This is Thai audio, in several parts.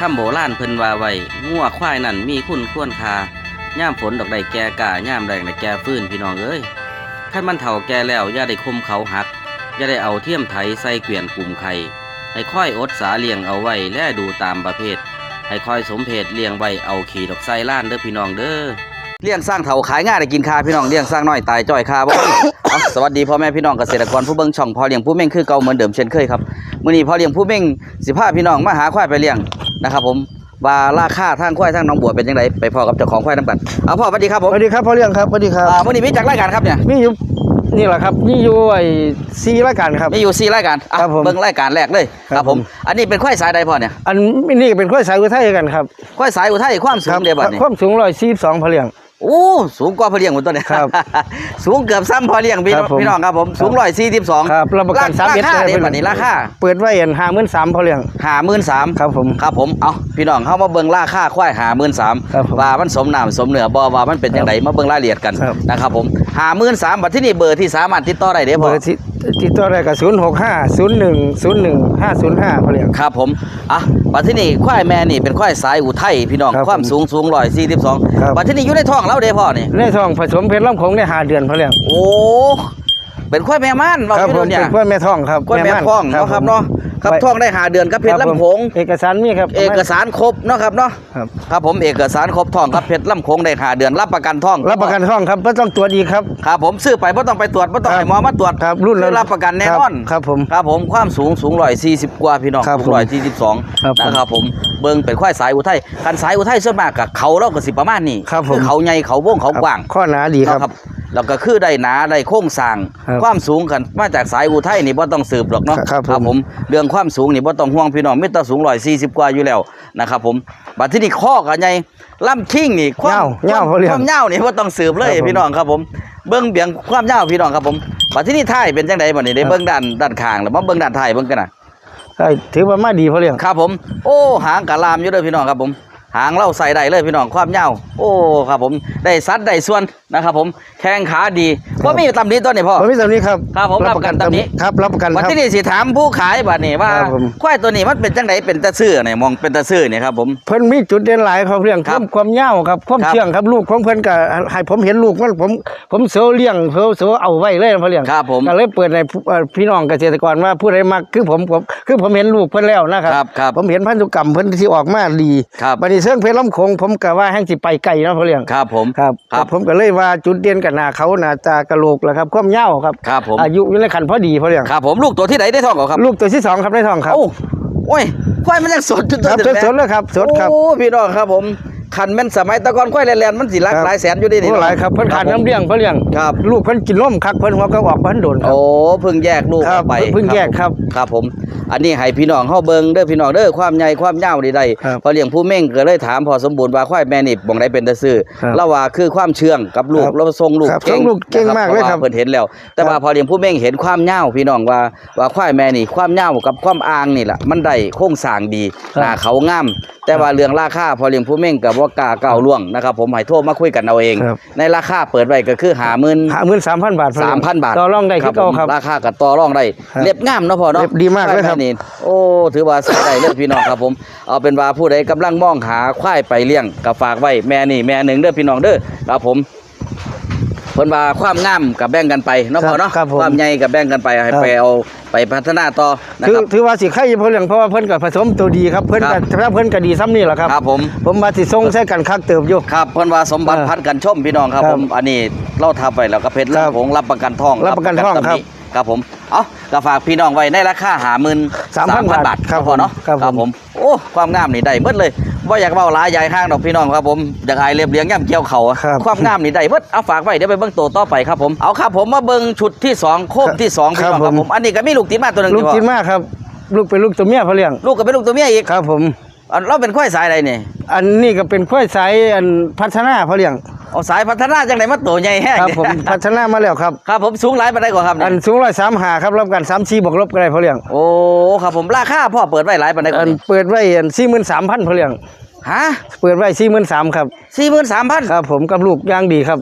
คำโบราณเพิ่นว่าไว้งัวควายนั่นมีคุณควรค่าย่ามฝนดอกใดแก่กาย่ามแรงใดแก่ฟื้นพี่น้องเอ้ยคันมันเฒ่าแก่แล้วอย่าได้คมเขาหักอย่าได้เอาเทียมไถใส่เกวียนกลุ่มไข่ให้ค่อยอดสาเลี้ยงเอาไว้และดูตามประเภท ให้ค่อยสมเพศเลี้ยงไว้เอาขี่ดอกไส้ล้านเด้อพี่น้องเด้อเลี้ยงสร้างเถาขายง่ายได้กินคาพี่น้องเลี้ยงสร้างน้อยตายจ้อยคาบ่สวัสดีพ่อแม่พี่น้องเกษตรกรผู้เบิ่งช่องพ่อเลี้ยงผู้เม่งคือเก่าเหมือนเดิมเช่นเคยครับมื้อนี้พ่อเลี้ยงผู้เม่งสิพาพี่น้องมาหาควายไปเลี้ยง นะครับผมว่าราคาทางควายทางหน้องบัวเป็นจังไดไปพอกับเจ้าของควายนํกันเอาพ่อสวัสดีครับผมสวัสดีครับพ่อเลี้ยงครับสวัสดีครับอ่ามื้อนี้มีจักรายการครับเนี่ยมีอยู่นี่แหละครับมีอยู่ไอ้ซีรายการครับ มีอยู่สี่รายการอะครับผมเบิ่งรายการแรกเลยครับผม อันนี้เป็นควายสายใดพ่อเนี่ยอันนี้ก็เป็นข้อยสายอุทัยกันครับควายสายอุทัยความสูงเดียวบัดนี้ความสูงร้อยสี่สองพ่อเลี้ยง โอ้สูงกว่าพ่อเลี้ยงหมดตัวเนี่ยครับ สูงเกือบซ้ำพ่อเลี้ยงพี่ครับผมพี่น้องครับผมสูงร้อยสี่สิบสองครับรับประกันสามราเอ็ดคาเลย เด็ดบัดนี้ราคาเปิดไว้อันห้าหมื่นสามพ่อเลี้ยงหาหมื่นสามครับผม ครับผมเอาพี่น้องเข้ามาเบิ่งราคาควายหาหมื่นสามครับผมว่ามันสมน้ำสมเนื้อบ่ว่ามันเป็นยังไงมาเบิ่งรายละเอียดกันครับ นะครับผมหาหมื่นสามบัดที่นี่เบอร์ที่สามารถติดต่อได้เด้อเบพ่ออร์ที่ที่ตัวแรกก็ศูนย์หกห้าศูนย์หนึ่งศูนย์หนึ่งห้าศูนย์ห้าพ่อเลี้ยง ครับผมอะบัดที่นี่ควายแม่นี่เป็นควายสายอุทัยพี่น้องครับความสูงสูงร้อยสี่สิบสองครับ บัดที่นี่อยู่ในท้องแล้วเด้อพ่อนี่ในทองผสมเพชรล่ำคงได้ห้าเดือนพ่อเลี้ยงโอ้เป็นควายแม่ม่านเราครับพี่ผน้มองเนี่ยเป็นกล้วยแม่ทองครับควายแม่ม่านท้องเนาะครับเนาะ ครับไปท้องได้หาเดือนกับเพชรครับผมลำโขงเอกสารมีครับ เอกสารครบเนาะครับเนาะครับครับผมเอกสารครบท้องครับเพชรลำโขงได้หาเดือนรับประกันท้อง รับประกันทองครับไม่ต้องตรวจอีกครับครับผมซื้อไปไม่ต้องไปตรวจไม่ต้องครับให้หมอมาตรวจครับรุ่นคือรับประกันแน่นอนครับผมครับผมความสูงสูงร้อยสี่สิบกว่าพี่น้องครับสูงร้อยสี่สิบสองครับผมนะครับผมเบิ่งเป็นควายสายอุทัยคันสายอุทัยส่วนมากกับเขาเราก็สิประมาณนี้ครับผมอเขาใหญ่เขาโว่งเขากว้างข้อหนาดีครับเนาะ แล้วก็คือได้หนาได้โค้งสร้างครับความสูงกันมาจากสายอุทัยนี่บ่ต้องสืบหรอกเนาะครับผม ผมเรื่องความสูงนี่บ่ต้องห่วงพี่น้องมิตรสูงร้อยสี่สิบกว่าอยู่แล้วนะครับผมบัดที่นี่ข้อกันใหญ่ล่ำคิงนี่ความเหย้าความเหย้าเขาเรียกความยาวนี่บ่ต้องสืบเลยครับผมพี่น้องครับผม เบิ่งเบียงความยาวพี่น้องครับผมบัดที่นี่ท้ายเป็นจังไดบัดนี้ได้ครับ เบิ่งด้านด้านข้างแล้วมาเบิ่งด้านท้ายเบิ่งกันน่ะใช่ถือว่ามาดีพ่อเลี้ยง ครับผมโอ้หางกะลามอยู่เด้อพี่น้องครับผม หางเล่าใส่ได้เลยพี่น้องความยาวโอ้ครับผมได้ซัดได้ส่วน นะครับผมแข้งขาดีบ่มีตำหนิตัวนี้พ่อผมมีตำนี้ครับครับผมรับประกันตำนี้ครับรับประกันวันครับที่นี่สิถามผู้ขายบัดนี้ว่าครับผมควายตัวนี้มันเป็นจังไดเป็นตาซื่อเนี่ยมองเป็นตาซื่อเนี่ยครับผมเพิ่นมีจุดเด่นหลายครับเรื่องครับความความยาวครับความครับเชื่องครับลูกของเพิ่นก็ให้ผมเห็นลูกมันผมผมเสือเลี้ยงเสือเสือเอาไว้เลยนะพ่อเลี้ยงครับผมก็เลยเปิดในพี่น้องเกษตรกรว่าผู้ใดมักคือผมผมคือผมเห็นลูกเพิ่นแล้วนะครับครับครับผมเห็นพันธุกรรมเพิ่นที่ออกมาดีครับบัดนี้เสื่องเพชรลำคงผมก็ว่าแห่งสิไปไกลเนาะพ่อเลี้ยงครับผมครับครับผมก็เลยว่าจุดเด่นกับหน้าเขาหน้าตากระโหลกแหละครับความยาวครับครับผม อายุอยู่ในขันพอดีพ่อเลี้ยงครับผมลูกตัวที่ไหนได้ท้องก่อนครับลูกตัวที่สองครับในท้องครับโอ้โอ้ยควายมันยังสดอยู่คตัวรับเดียวสดๆเลยครับสดครับ โอ้พี่น้องครับผม คันแม่นสมัยแตะก่อนควายแลนๆมันสิหลักครับ หลายแสนอยู่ดินี่โอ้หลายครับเพิ่นขาดน้ำเลี้ยงเพิ่นเลี้ยงครับ ลูกเพิ่นกินนมคักเพิ่นหัวก็ออกเพิ่นโดนครับโอ้เพิ่งแยกลูกครับออกไปเพิ่งแยกครับ ครับผม อันนี้ให้พี่น้องเฮาเบิ่งเด้อพี่น้องเด้อความใหญ่ความยาวนี่ได้ครับพอเลี้ยงผู้เม่งก็เลยถามพอสมบูรณ์ว่าควายแม่นี่บ่งได้เป็นตาซื่อครับแล้วว่าคือความเชื่องกับลูกครับแล้วทรงลูกครับเก่งทรงลูกเก่งนะมากเลยครับพะว่เพิ่นเห็นแล้ว แต่ว่าครับ พอเลี้ยงผู้เม่งเห็นความยาวพี่น้องว่าว่าควายแม่นี่ความยาวกับความอ่างนี่ล่ะมันได้โครงสร้างดีครับหน้าเขางามแต่ว่าเรื่องราคาพอเลี้ยงผู้เม่งก็บ่กล้าก้าวล่วงนะครับผมให้โทรมาคุยกันเอาเอง ครับ ในราคาเปิดไว้ก็คือ50,000ห้าหมื่นสามพันบาทพ่อสาเลี้มยงพันบาทต่อรองได้คือเก่าครับ ผมราคากับต่อรองได้ครับเล็บงามเนาะพ่อเนาะเล็บดีมากเลยครับควแนี่โอ้ถือว่าใส่ได้เลยพี่น้องครับผมเอาเป็นว่าผู้ใดกำลังมองหาควายไปเลี้ยงก็ฝากไว้แม่นี่แม่หนึ่งเด้อพี่น้องเด้อครับผม เพิ่นว่าความงามกับแบ่งกันไปเนาะพ่อเนาะครับผมความใหญ่กับแบ่งกันไปให้ครับ ไปเอาไปพัฒนาต่อนะถือครับ ถือว่าสิไข่พ่อเลี้ยงเพราะว่าเพิ่นก็ผสมตัวดีครับเพิ่นครัก็บถ้าเพิ่นก็ดีซ้ำนี่แหละครับ ครับผม ผมมาสิส่งใส่กันคักเติบอยู่ ครับเพิ่นว่าสมบัติเออพัดกันชมพี่น้องครับครับผมอันนี้เราทำไปแล้วก็เพชรครับลำผงรับประกันทองรับประกันทองตำหครับครับผมเอาก็ฝากพี่น้องไว้ในราคาหาหมื่น3,000บาทครับพอเนาะครับผมผม โอ้ความงามนี่ได้เบิดเลย ว่าอยากเว้าหลายใหญ่ห้างดอกพี่น้องครับผมอยากอายเรียบเลี้ยงย่ำเกี่ยวเขาอะครับ ความงามนี่ได้เบิดเอาฝากไว้เดี๋ยวไปเบิ่งตัวต่อไปครับผมเอาครับผมมาเบิ่งชุดที่สองโคมที่สองพี่น้องคครัรับบผมผมอันนี้ก็มีลูกติดมาตัวหนึงลูกที่กินพ่อมากครับลูกเป็นลูกตัวเมียพ่อเลี้ยงลูกก็เป็นลูกตัวเมียอีกครับผม อันเราเป็นควายสายใดนี่อันนี้ก็เป็นข้อยสายอันพัฒนาพ่อเลี้ยงเอาสายพัฒนาจังไดมาตัวใหญ่แห้งครับผมพัฒนามาแล้วครับครับผมสูงหลายปานใดกว่าครับอัเนี่ยนสูงร้อยสามหาครับรับกันสามสี่บวกลบก็ได้พ่อเลี้ยงโอ้ครับผมราคาพ่อเปิดไว้หลายปานใดกอัว่านนี้เปิดไว้อันสี่หมื่นสามพันพ่อเลี้ยงฮะเปิดไว้สี่หมื่นสามครับสี่หมื่นสามพันครับผมกับลูกย่างดีครับ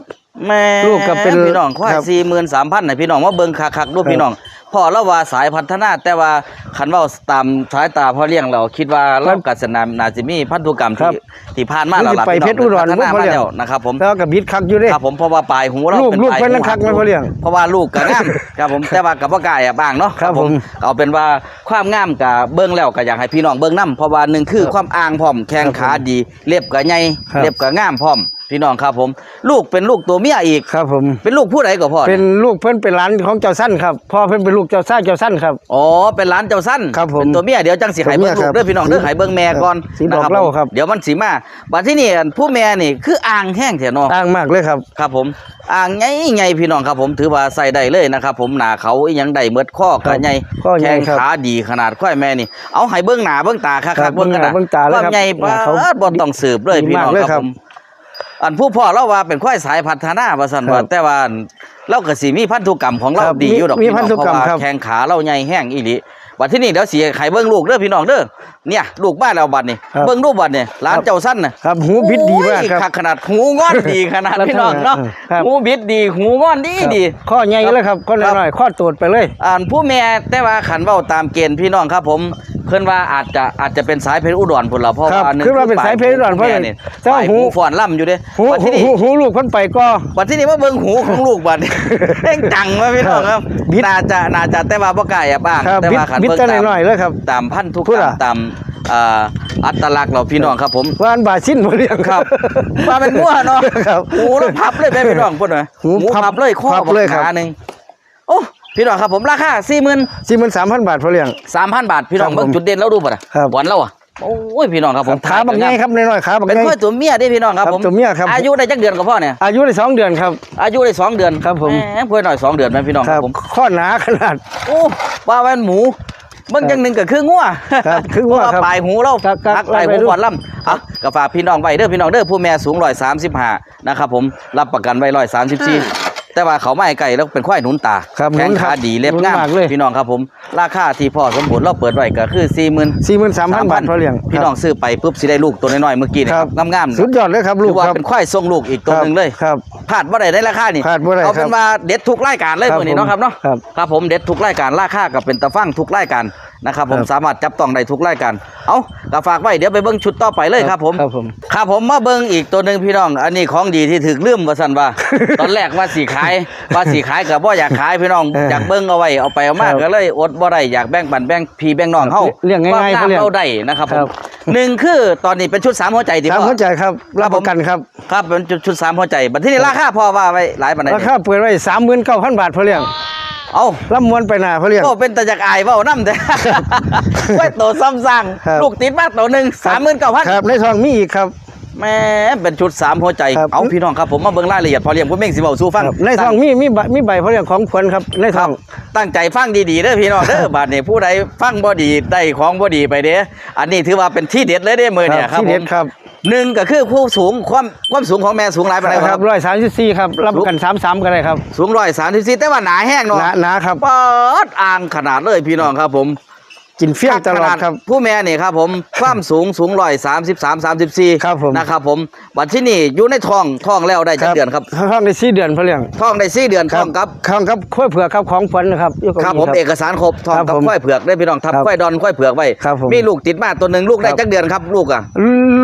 แม่ลูกก็เป็นพี่น้องควายครับสี่หมื่นสามพันนะพี่น้องว่าเบิ่งคักๆดูครับพี่น้อง พ่อเราว่าสายพัฒนาแต่ว่าคันเว่าตามสายตาพ่อเลี้ยงเราคิดว่าเรากัศนามนาจิมีพันธุกรรมครัที่บที่ผ่านมาแล้วล่ะไปเพชรอุดรพัฒนาพ่อมาเลี้ยง แล้วนะครับผมแล้วก็บิดคักอยู่เด้ ครับผมเพราะว่าปลายหูเราลูกเป็นลูกปลายเพิ่นหูนั่นคักนะพ่อเลี้ยงเพราะว่าลูกก็งาม ครับผมแต่ว่ากับพ่อกายอะบ้างเนาะครับผมเอาเป็นว่าความงามกับเบิ้งแล้วก็อยากให้พี่น้องเบิ้งนํเพราะว่าหนึ่งคือความอ่างพร้อมแข้งขาดีเล็บก็ใหญ่ครับ เล็บก็งามพร้อม พี่น้องครับผม ลูกเป็นลูกตัวเมียอีก ครับผม เป็นลูกผู้ใดก็พ่อเป็นลูกเพิ่นเป็นหลานของเจ้าสั้นครับพ่อเพิ่นเป็นลูกเจ้าซ่าเจ้าสั้นครับ อ๋อ เป็นหลานเจ้าสั้นครับผมเป็นตัวเมียเดี๋ยวจังสิให้เบิ้งตัวเมียลูครักบเด้อพี่น้องเด้อให้เบิ้งแม่ก่อนสีบอกนะเล่าผมครับ เดี๋ยวมันสิมาบัดที่นี่อันผู้แม่นี่คืออ่างแห้งแท้เนาะอ้างมากเลยครับ ครับผม อ่างใหญ่ๆพี่น้องครับผมถือว่าใส่ได้เลยนะครับผมหนาเขาอีหยังได้เมดข้อครัก็บใหญ่ข้อใหญ่แข้งครับขาดีขนาดควายแม่นี่ เอาให้เบิ้งหน้าเบิ้งตาครับครับเบิ้งกันนะเบิ่งหน้าเบิ่งตาเลยความครับใหญ่หน้าเขาปาดบ่ต้องสืบเลยดีพี่น้องมากเลยคครัรับบผม อันผู้พ่อเราว่าเป็นควายสายพัฒนาว่าซั่นว่าครับแต่ว่าเราก็สิมีพันธุกรรมของเราครับดีอยู่ดอกมีพี่น้องพันธุกรรมเพาะว่าครับ แข้งขาเราใหญ่แห้งอีหลีบัดที่นี่เดี๋ยวสิให้เบิ้งลูกเด้อพี่น้องเด้อเนี่ยลูกบ้านเราบัดนี่ครับ เบิ้งรูปบัดนี่หลานเจ้าสั้นน่ะ ครับหูบิดดีมากโอ้ยครับคักขนาดหูงอนดีขนาดแล้วพี่น้องเนาะครับ หูบิดดีหูงอนดีดีข้อใหญ่เลยครับข้อน้อยๆข้อโตดไปเลย อ่านผู้แม่แต่ว่าขันเว้าตามเกณฑ์พี่น้องครับผม เพิ่นว่าอาจจะอาจจะเป็นสายเพชรอุดรพุ่นละเพราะครับว่าหนึ่งคือว่าเป็นสายเพชรอุดรเพราะแม่อะไรนี่แต่ว่าฝ่ายหู หูฟ้อนล่ำอยู่เด้หูบัดหูที่นี่หูหูลูกเพิ่นไปก็ บัดที่นี่ว่าเบิ่งหูของลูกบัดเร่งจังว่าพี่น้องครับบิด น่าจะน่าจะแต่ว่าบ่กล้าอย่าบ้างครับแต่บิดว่าขันบิดเบิ่งแต่ตามน้อยๆเลยครับ ตามพันธุกพูรดรอะมตามอ่าอัตลักษณ์เราพี่น้องครับผม ว่าอันบาชิ้นบ่เลี้ยง ครับ มาเป็นมั่วเนาะครับหูแล้วพับเลยแม่พี่น้องพุ่นน่ะหูพับพับเลยข้อพับบักเลยครับหนาหนึงโอ้ พี่น้องครับผมราคา40,000สี่หมื่นสามพันบาทพอเลี้ยง สามพันบาทพี่น้องครับผมเบิ่งจุดเด่นแล้วดูป่ะนะครับวันแล้วอะโอ้ยพี่น้องครับผมขาบักใหญ่ครับน้อยๆขาบักเป็นใหญ่ค่อยตัวเมียเด้พี่น้องครับครับผมตัวเมียครับ อายุได้จักเดือนกับพ่อเนี่ยอายุได้สองเดือนครับ อายุได้สองเดือนครับผม แหเพื่อนหน่อยสองเดือนไหมพี่น้องคครัรับบผมข้อหนาขนาด โอ้ว่าแว่นหมูเบิ่งจังหนึ่งก็คืองัวครับคืองัวเพราะครับปลายหูเราครับครับหักปลายหูไล่ไปดูก่อนล่ำอะก็ฝากพี่น้องไว้เด้อพี่น้องเด้อผู้แม่สูงร้อยสามสิบห้านะครับผมรับประกันไว้ร้อยสามสิบสี่ แต่ว่าเขาไม่ไก่แล้วเป็นควายหนุนตาครับแข้งหนุนครัขาบดีเล็บหนุนงามมากเลย พี่น้องครับผม ราคาที่พ่อสมบูรณ์เราเปิดไว้ก็คือสี่หมื่นสี่หมื่นสามพันบาทพอเลี้ยงพี่น้องซื้อไปปุ๊บสิได้ลูกตัวน้อยๆเมื่อกี้นี่คครัรับบงามๆสุดยอดเลยครับลูถืกอว่าครับเป็นควายทรงลูกอีกตัวหนึ่งเลยครับ พลาดบ่ได้ในราคานี่พลาดบ่ได้เอาเป็นครับว่าเด็ดทุกรายการเลยครับมื้อนี้เนาะครับเนาะครับ ครับผมเด็ดทุกรายการราคาก็เป็นตะฟังทุกรายการ นะครับผมครับ สามารถจับต้องได้ทุกรายการเอาก็ฝากไว้เดี๋ยวไปเบิ่งชุดต่อไปเลยครับผม ครับผม ครับผมมาเบิ่งอีกตัวหนึ่งพี่น้อง อันนี้ของดีที่ถึกลืมว่าซั่นว่า ตอนแรกว่าสีขายว่าสีขายก็บ่อยากขายพี่น้องเอออยากเบิ่งเอาไว้เอาไปเอามาครับก็เลยอดบ่ได้อยากแบ่งปันแบ่งพี่แบ่งน้องเฮาเลี้ยงง่ายๆควมเขาเลี้ยงเราได้นะครับผครัมบ หนึ่งคือตอนนี้เป็นชุดสามหัวใจที่สามพ่อ หัวใจครับรับประกันครับครับเป็นชุดชุดสามหัวใจบัดที่นี่ราคาพอว่าไว้หลายปานใดราเนี่ยคาเปิดไว้สามหมื่นเก้าพันบาทพอเลี้ยง เอ้าลำมวนไปหนาพอเลี้ยงก็เป็นตะจักอายเว้านำแต่ไว้โตซ้ำสั่งครับลูกติดมาโตหนึง39,000ครับในทองมีอีกครับแหม่เป็นชุดสามหัวใจครับเอาพี่น้องครับผมมาเบิ่งรายละเอียดพอเรียงผมเม่งสิเว้าสู่ฟังครับในทองมีมีใบมีใบพอเลี้ยงของขวัญครับในทครัอบงตั้งใจฟังดีๆเด้อพี่น้องเด้อบาดนี้ผู้ใดฟังบ่ดีได้ของบ่ดีไปเด้อันนี้ถือว่าเป็นที่เด็ดเลยเด้มื้อเนี่ยครับที่เด็ดผมครับ หนึ่งก็คือผู้สูงความความสูงของแม่สูงหลายปานใดคครัรับบร้อยสามสิบสี่ครับรับประกันสามสามกันเลยครับ สูง134แต่ว่าหนาแห้งหเนาะนาหนาครับปอดอ่างขนาดเลยพี่น้องครับผม กินเฟี้ยงตลอดครับ ผู้แม่นี่ครับผม ความสูงสูงร้อยสามสิบสามสามสิบสี่ครับผม นะครับผมบัดที่นี่อยู่ในท้องท้องแล้วได้จักเดือนครับท้องในสี่เดือนพอเลี้ยงท้องได้สี่เดือนท้องกับข้างครับข้อยเผือกครับของขวัญนะครับอยู่กัครับนี่ผมเอกสารครบท้องครับกับผมควายเผือกได้พี่น้องทับครับควายดอนควายเผือกไว้ครับผมมีลูกติดมาตัวหนึ่งลูกได้ครับ จักเดือนครับลูกอะ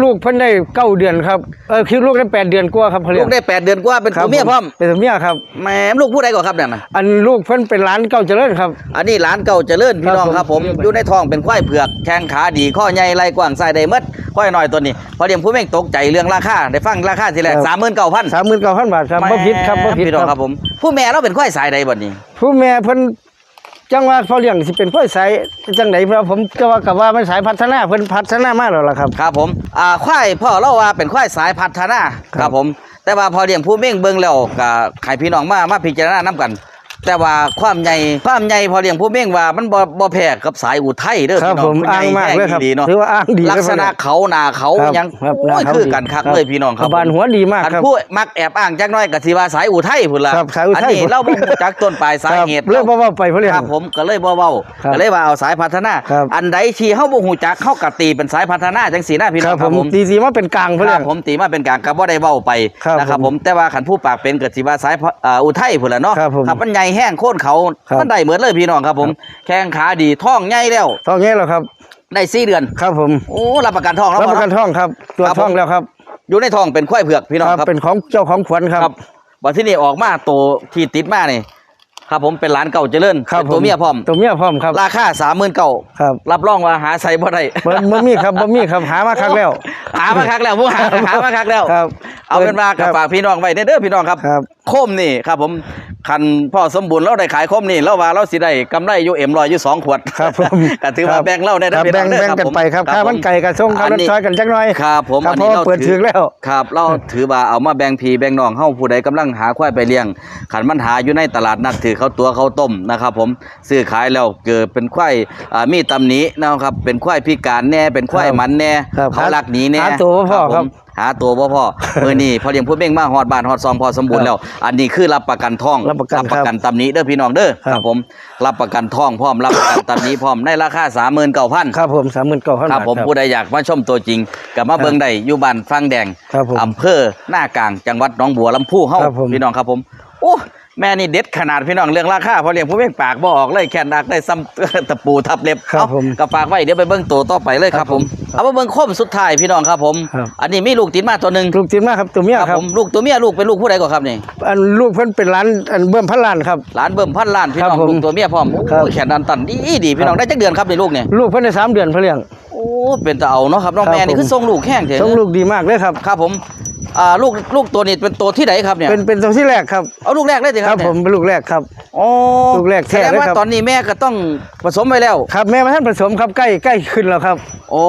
ลูกเพิ่นได้เก้าเดือนครับเออคือลูกได้แปดเดือนกว่าครับพอเลี้ลูยงกได้แปดเดือนกว่าเป็นครัตัวเมียพร้อมเป็นตัวเมียครับแหมลูกผู้ใดก่อนครับเนี่ยนะอันลูกเพิ่นเป็นร้านเก้าเจริญครับ อันนี้หลานเก่าเจริญพี่น้องครับครับผมผมอยู่ในท้องเป็นควายเผือกแข้งขาดีข้อใหญ่ไหล่กว้างใส่ได้หมดควายน้อยตัวนี้พอเลี้ยงผู้แม่งตกใจเรื่องราคาได้ฟังราคาทีแรกครับสามหมื่นเก้าพันสามหมื่นเก้าพันบาทครับบ่ผิดครับบ่ผิดพี่น้องคครัรับบผม ผู้แม่เราเป็นควายสายใดบ่นี้ผู้แม่เพิ่น จังว่าพ่อเลี้ยงสิเป็นพ่อสายจังไดเพราะผมก็ว่ากับว่ามันสายพัฒนาเพิ่นพัฒนามากแล้วล่ะครับครับผมอ่าควายพ่อเล่าว่าเป็นควายสายพัฒนาครับผม แต่ว่าพอเลี้ยงผู้เม่งเบิ่งแล้วก็ไข่พี่น้องมามาพิจารณานํกัน แต่ว่าความใหญ่ความใหญ่พอเลี้ยงผู้เม่งว่ามันบ่บ่แพ้กับสายอุทัยเด้อครับพี่น้องผมนใหญ่อ้างมากเลยครับแห้งดีเนาะถือว่าอ้างดีลักษณะเขาหน้าเขาครับหยังครับโอ้ยหน้าเขาคือดีกันคักครับเลยพี่น้องครับบานหัวดีมากอันครับผู้มักแอบอ้างจักหน้อยก็สิว่าสายอุทัยพุ่นล่ะครับสายอุทัยอันนี้เราบ่รู้จักต้นปลายสาเหตุครับเรื่องบ่เว้าไปพ่อเลี้ยงครับผมก็เลยบ่เว้าครับก็เลยว่าเอาสายพัฒนาครับอันใดที่เฮาบ่ฮู้จักเฮาก็ตีเป็นสายพัฒนาจังซี่นะพี่คน้อรังบครับผผมมตีสีมาเป็นกลางพ่อคเลี้รัยบงผมตีมาเป็นกลางก็บ่ได้เว้าไปครับนะครับผมผมแต่ว่าคันผู้ปากเป็นก็สิว่าสายพเอ่ออุทัยพุ่นล่ะเนาะครับผมมันใหญ่แห้งโค่นเขาครับ มันได้เหมือนเลยพี่น้องครับผม แข้งขาดีท้องใหญ่แล้ว ท้องแง่แล้วครับ ได้สี่เดือน ครับผมโอ้รับประกันท้องแล้วรับประกันพ่อเนาะท้องครับตัวครับผมท้องแล้วครับอยู่ในท้องเป็นควายเผือกพี่น้องครับครับ เป็นของเจ้าของขวัญครับ ครับบัดที่นี่ออกมาตัวที่ติดมานี่ครับผมเป็นหลานเก่าเจริญครับเป็นตัวผเมียพร้อม ตัวเมียพร้อมครับ ราคาสามหมื่นเก่าครับรับรองว่าหาใส่บ่ได้บ่บ่มีครับบ่มีครับหามาครั้งแล้ว หามาคักแล้วผู้หาหามาคักแล้ว ครับเอาเป็นว่ากับครับฝากพี่น้องไว้เด้อพี่น้องครับ ครับ โคมนี่ครับผม คันพ่อสมบูรณ์เราได้ขายโคมนี่เราว่าเราสิได้กำไรอยู่เอ็มรอยอยู่สองขวดครับผมก็ถือว่าแบ่งเล่าได้คเด้รัอบพี่น้แบ่องงเด้อแบ่งกันผมไปครับคค่ารับมันไก่กับส่งค่ารอัถนนี้ซอยกันจักหน่อยครับผมครับอันเพนี้ราะว่าเราเปิดถึงแล้วครับ เราถือว่าเอามาแบ่งพี่แบ่งน้องเฮาผู้ใดกำลังหาควายไปเลี้ยงขันมันหาอยู่ในตลาดนัดถือเขาตัวเขาต้มนะครับ ผมซื้อขายแล้วเกิดเป็นควายอ่ามีตำหนินะครับ เป็นควายพิการแน่เป็นควายครับมันแน่ครับเขาลักหนีแน่หาตัวบ่พอครับผม หาตัวบ่พอมื้อนี้พอเลี้ยงผู้เบ่งมาฮอดบ้านฮอดซองพอสมบูรณ์แล้ว อันนี้คือรับประกันทองรับประกันประกันตำหนิเด้อพี่น้องเด้อครับครับผมรับประกันทองพร้อมรับประกันตำหนิพร้อมในราคา39,000ครับผมสามหมื่นเก้าพันครับบาทผมผู้ใดอยากมาชมตัวจริงกับมาเบิ่งได้อยู่บ้านฟังแดงครับผมอำเภอหน้ากลางจังหวัดหนองบัวลำพูเฮาครับผมพี่น้องครับผมโอ้ แม่นี่เด็ดขนาดพี่น้องเรื่องราคาพอเลี้ยงผู้เบ่งปากบ่ออกเลยแค่นักได้ซ้ำตะปูทับเล็บครับเอาผมก็ฝากไว้เดี๋ยวไปเบิ่งตัวต่อไปเลยครับผมครับเอามาเบิ่งโคมสุดท้ายพี่น้องครับผมครับอันนี้มีลูกติดมาตัวหนึงลูกติดมากครับตัวเมียครับครับผมลูกตัวเมียลูกเป็นลูกผู้ใดก่อนครับนี่อันลูกเพิ่นเป็นร้านอันเบิ่มพันล้านครับหลานเบิ่มพันล้านพี่น้องครับผมลูกตัวเมียพร้อมครับโอ้ยแขนดันตันดีดีพี่น้องได้จักเดือนครับในลูกเนี่ยลูกเพิ่นได้สามเดือนเพนเลี้ยงโอ้เป็นตาเอาเนาะครับน้องครับแม่นี่ผมคือทรงลูกแห้งเถอะส่งลูกดีมากเลยครับครับผม อ่าลูกลูกตัวนี้เป็นตัวที่ไหนครับเนี่ยเป็นเป็นตัวที่แรกครับเอาลูกแรกเลยสิคครัรับบเนี่ยผมเป็นลูกแรกครับโอ้ลูกแรกแสแท้ดงเลยว่าครับ ตอนนี้แม่ก็ต้องผสมไว้แล้วครับแม่มาท่านผสมครับใกล้ใกล้ขึ้นแล้วครับโอ้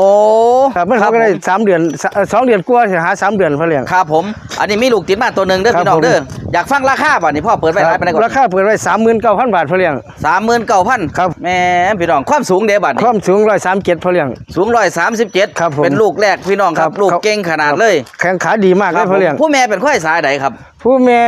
ครับมันเขาก็ได้สามเดือนสสองเดือนกว่าจะหาสามเดือนเพนเลี้ยง ครับผม อันนี้มีลูกติดมาตัวหนึ่งเด้อครับพี่น้องผมเด้ออยากฟังราคาป่ะนี่พ่อเปิดไว้ร้านไปไหนก่อนราคาเปิดไว้สามหมื่นเก้าพันบาทเพนเลี้ยง สามหมื่นเก้าพันครับ แม่พี่น้องความสูงเด้บัดคนี่วามสูงร้อยสามเจ็ดเพนเลี้ยง สูงร้อยสามสิบเจ็ดครับผมเป็นลูกแรกพี่น้องครับ ครับลูกครับเก่งขนาดเลย แข้งขาดีมากคเลรับยผเพนมเลี้ยงผู้แม่เป็นควายสายไหนครับ ผู้แม่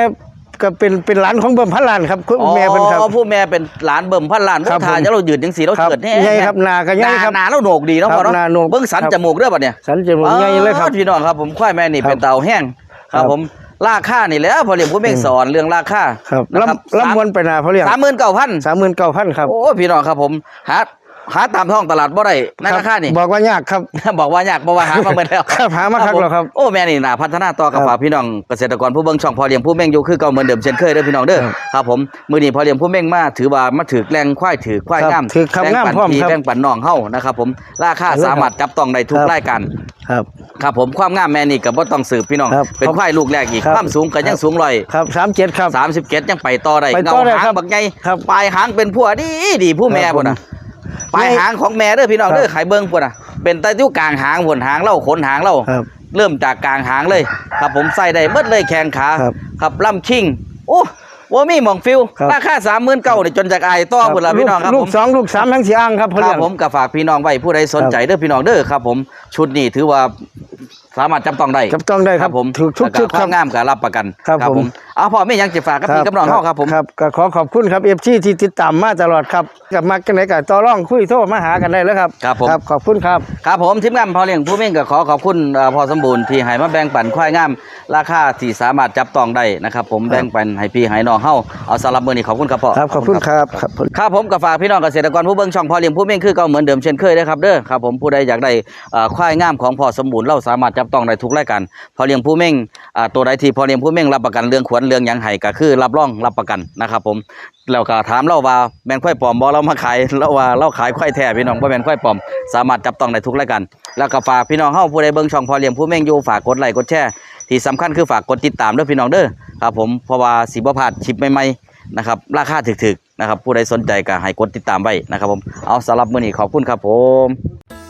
ก็เป็นเป็นหลานของเบิ่มพันล้านครับคุณแม่เป็นครับอ๋อผู้แม่เป็นหลานเบิ่มพันล้านครับผู้ทาผมจะเรายืดจังสีเราครับเกิดแน่ใหญ่ครับหนาก็ใหญ่ครับหนาเราโหนกดีเนาะครับพ่อเนาะหน้าโหนกเบิ้งสันครับจมูกเด้อบัดเนี่ยสันจมูกใหญ่เลยครับอ๋อพี่น้องครับผมควายแม่นี่ครับเป็นเต่าแห้งคครัรับบผมราคานี่แหล้วพอเรียนผู้เม่งสอนเรื่องราคาครับนะครับลำลำมวนไปหนาเพนเลี้ยงสามหมื่นเก้าพันสามหมื่นเก้าพันครับโอ้พี่น้องครับผมหา หาตามท้องตลาดบ่ได้ในราคานี่ บอกว่ายากครับ บอกว่ายากบอกว่าหามาเบิดแล้วครับหามาคักแล้วครับโอ้แม่นี่น่าพัฒนาต่อกับครับฝากพี่น้องเกษตรกรผู้เบิ่งช่องพอเลี้ยงผู้เม่งอยู่คือเก่าเหมือนเดิมเช่นเคยเด้อพี่น้องเด้อครับครับผมมื้อนี้พอเลี้ยงผู้เม่งมาถือว่ามาถือแรงควายถือควายครับงามถือครับแบ่งามปันพร้อมพี่ครับแบ่งปันน้องเฮานะครับผมราคาครับสามารถจับต้องได้ทุกครับรายการครับครับผมความงามแม่นี่ก็บ่ต้องสืบพี่น้องครับเป็นควายลูกแรกอีกครับความสูงก็ยังสูงร้อยครับสามเจ็ดครับสามสิบเจ็ดยังไปต่อได้ไปเงาต่อได้หางครับบักใหญ่ครับปลายหางเป็นผัวดีดีผู้แม่ครับพุ่นน่ะผม ปลายหางของแม่เด้อพี่น้องครับเด้อไข่เบิ้งพุ่นน่ะเป็นใต้ที่กลางหางพุ่นหางเล่าขนหางเล่าครับเริ่มจากกลางหางเลย ครับผมใส่ได้เบิดเลยแข้งขาครับครับล่ำคิงโอ้ว่ามีหมองฟิวครับราคาสามหมื่นเก้านี่จนจากอายต่อพุ่นละพี่น้องครับลูผกมสองลูกสามทั้งสี่อ่างครับเพนครัเลี้บยงผมก็ฝากพี่น้องไว้ผู้ใดสนใจเด้อพี่น้องเด้อครับ ผมชุดนี้ถือว่าสามารถจับต้องได้จับต้องได้ครับผมถูกทุกแล้วชุดคครัวาบมงามก็รับประกันครับผมเอาพ่อไม่ยังจะฝากกับพี่กับน้องเฮาครับผมครับก็ขอขอบคุณครับเอฟซีที่ติดตามมาตลอดครับกลับมากันไหนกับต่อร่องคุยโทรมาหากันได้แล้วครับครับผมครับขอบคุณครับครับผมทีมงานพอเลี้ยงผู้เม่งก็ขอขอบคุณเอ่อพอสมบูรณ์ที่ให้มาแบ่งปันควายงาม ราคาที่สามารถจับต้องได้นะครับ ผมแบ่งปันให้พี่ให้น้องเฮาเอาสำหรับมื้อนี้ขอบคุณครับพ่อครับขอบคุณครับครับครับผมก็ฝากพี่น้องเกษตรกรผู้เบิ่งช่องพอเลี้ยงผู้เม่งคือเก่าเหมือนเดิมเช่นเคยนะครับเด้อครับผมผู้ใดอยากได้เอ่อควายงามของพ่อสมบูรณ์เราสามารถจับต้องได้ทุกรายการพอเลี้ยงผู้เม่งอ่าตัวใดที่พอเลี้ยงผู้เม่งรับประกันเรื่องขวัญเรื่องยังไห้ก็คือรับรองรับประกันนะครับผมแล้วก็ถามเราว่าแมนควายปลอมบ่เรามาขายเราว่าเราขายควายแท้พี่น้องบ่แมนควายปลอม สามารถจับต้องได้ทุกรายการแล้วก็ฝากพี่น้องเฮาผู้ใดเบิ่งช่องพอเลี้ยงผู้เม่งอยู่ฝากกดไลค์กดแชร์ที่สำคัญคือฝากกดติดตามด้อพี่น้องเด้อครับผมเพราะว่าสิบ่พลาดคลิปใหม่ๆนะครับราคาถึกๆนะครับผู้ใดสนใจก็ให้กดติดตามไว้นะครับผมเอาสำหรับมื้อนี้ขอบคุณครับผม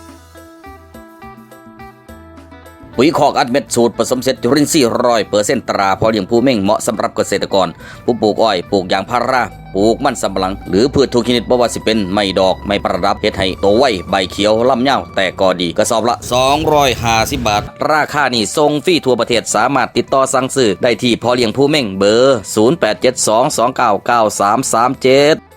ปุ๋ยคอกอัดเม็ดสูตรผสมเสร็จจุลินทรีย์ร้อยเปอร์เซ็นต์ตราพอเลี้ยงผู้เม่งเหมาะสำหรับเกษตรกร ผู้ปลูกอ้อยปลูกยางพาราปลูกมันสำปะหลัง หรือพืชทุกชนิดบ่ว่าสิเป็นไม่ดอกไม่ประดับเฮ็ดให้โตไวใบเขียวลำเน่าแต่ก็ดีกระสอบละ 250 บาท ราคานี่ทรงฟรีทั่วประเทศสามารถติดต่อสั่งซื้อได้ที่พอเลี้ยงผู้เม่งเบอร์ 0872299337